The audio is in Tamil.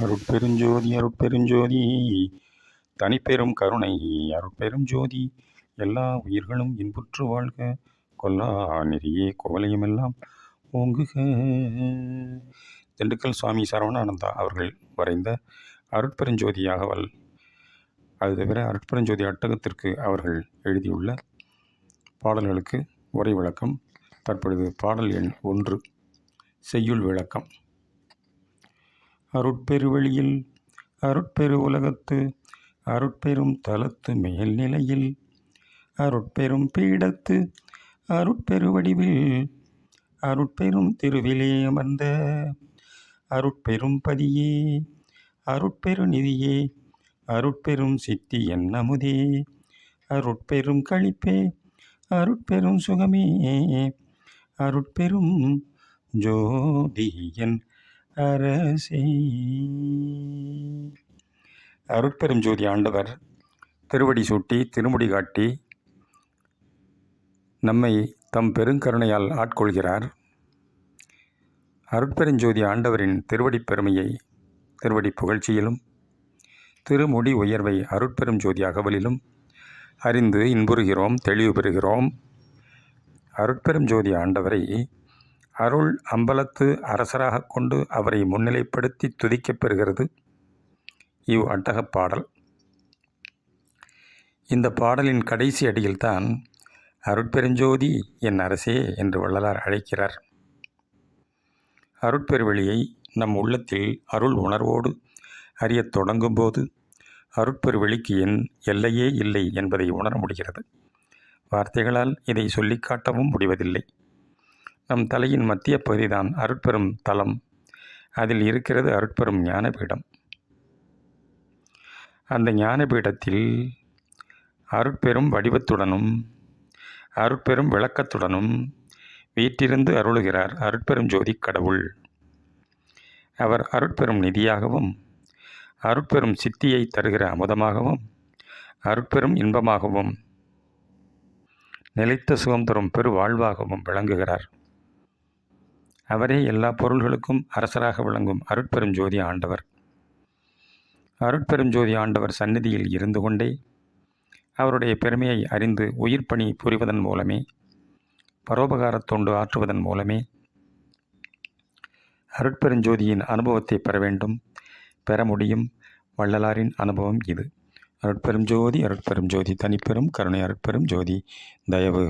அருட்பெருஞ்சோதி அருட்பெருஞ்சோதி தனிப்பெரும் கருணை அருட்பெரும் ஜோதி எல்லா உயிர்களும் இன்புற்று வாழ்க கொல்லா நெறியே கோவலையுமெல்லாம் ஓங்குக. திண்டுக்கல் சுவாமி சரவணானந்தா அவர்கள் வரைந்த அருட்பெருஞ்சோதி அகவல் அது தவிர அருட்பெருஞ்சோதி அட்டகத்திற்கு அவர்கள் எழுதியுள்ள பாடல்களுக்கு உரை விளக்கம் தற்பொழுது பாடல் எண் ஒன்று செய்யுள் விளக்கம் அருட்பெருவெளியில் அருட்பெரு உலகத்து அருட்பெரும் தலத்து மேல்நிலையில் அருட்பெரும் பீடத்து அருட்பெரு வடிவில் அருட்பெரும் திருவிலே அமர்ந்த அருட்பெரும் பதியே அருட்பெரு நிதியே அருட்பெரும் சித்தி என்னமுதே அருட்பெரும் களிப்பே அருட்பெரும் சுகமே அருட்பெரும் ஜோதியன் அரசே. அருட்பெரும் ஜோதி ஆண்டவர் திருவடி சூட்டி திருமுடி காட்டி நம்மை தம் பெருங்கருணையால் ஆட்கொள்கிறார். அருட்பெருஞ்சோதி ஆண்டவரின் திருவடிப் பெருமையை திருவடி புகழ்ச்சியிலும் திருமுடி உயர்வை அருட்பெரும் ஜோதி அகவலிலும் அறிந்து இன்புறுகிறோம் தெளிவு பெறுகிறோம் அருட்பெரும் ஜோதி ஆண்டவரை அருள் அம்பலத்து அரசராக கொண்டு அவரை முன்னிலைப்படுத்தி துதிக்கப் பெறுகிறது. இவ் அட்டகப் பாடல். இந்த பாடலின் கடைசி அடியில்தான் அருட்பெருஞ்சோதி என் அரசே என்று வள்ளலார் அழைக்கிறார். அருட்பெருவெளியை நம் உள்ளத்தில் அருள் உணர்வோடு அறியத் தொடங்கும்போது அருட்பெருவெளிக்கு என் எல்லையே இல்லை என்பதை உணர முடிகிறது. வார்த்தைகளால் இதை சொல்லிக் காட்டவும் முடிவதில்லை. நம் தலையின் மத்திய பகுதிதான் அருட்பெரும் தலம். அதில் இருக்கிறது அருட்பெரும் ஞானபீடம். அந்த ஞானபீடத்தில் அருட்பெரும் வடிவத்துடனும் அருட்பெரும் விளக்கத்துடனும் வீற்றிருந்து அருளுகிறார் அருட்பெரும் ஜோதி கடவுள். அவர் அருட்பெரும் நிதியாகவும் அருட்பெரும் சித்தியை தருகிற அமுதமாகவும் அருட்பெரும் இன்பமாகவும் நிலைத்த சுகம் தரும் பெரு வாழ்வாகவும் விளங்குகிறார். அவரே எல்லா பொருள்களுக்கும் அரசராக விளங்கும் அருட்பெரும் ஜோதி ஆண்டவர். அருட்பெரும் ஜோதி ஆண்டவர் சந்நிதியில் இருந்து கொண்டே அவருடைய பெருமையை அறிந்து உயிர் பணி புரிவதன் மூலமே பரோபகாரத் தொண்டு ஆற்றுவதன் மூலமே அருட்பெருஞ்சோதியின் அனுபவத்தை பெற வேண்டும் பெற முடியும் வள்ளலாரின் அனுபவம் இது. அருட்பெரும் ஜோதி அருட்பெரும் ஜோதி தனிப்பெரும் கருணை அருட்பெரும் ஜோதி தயவு.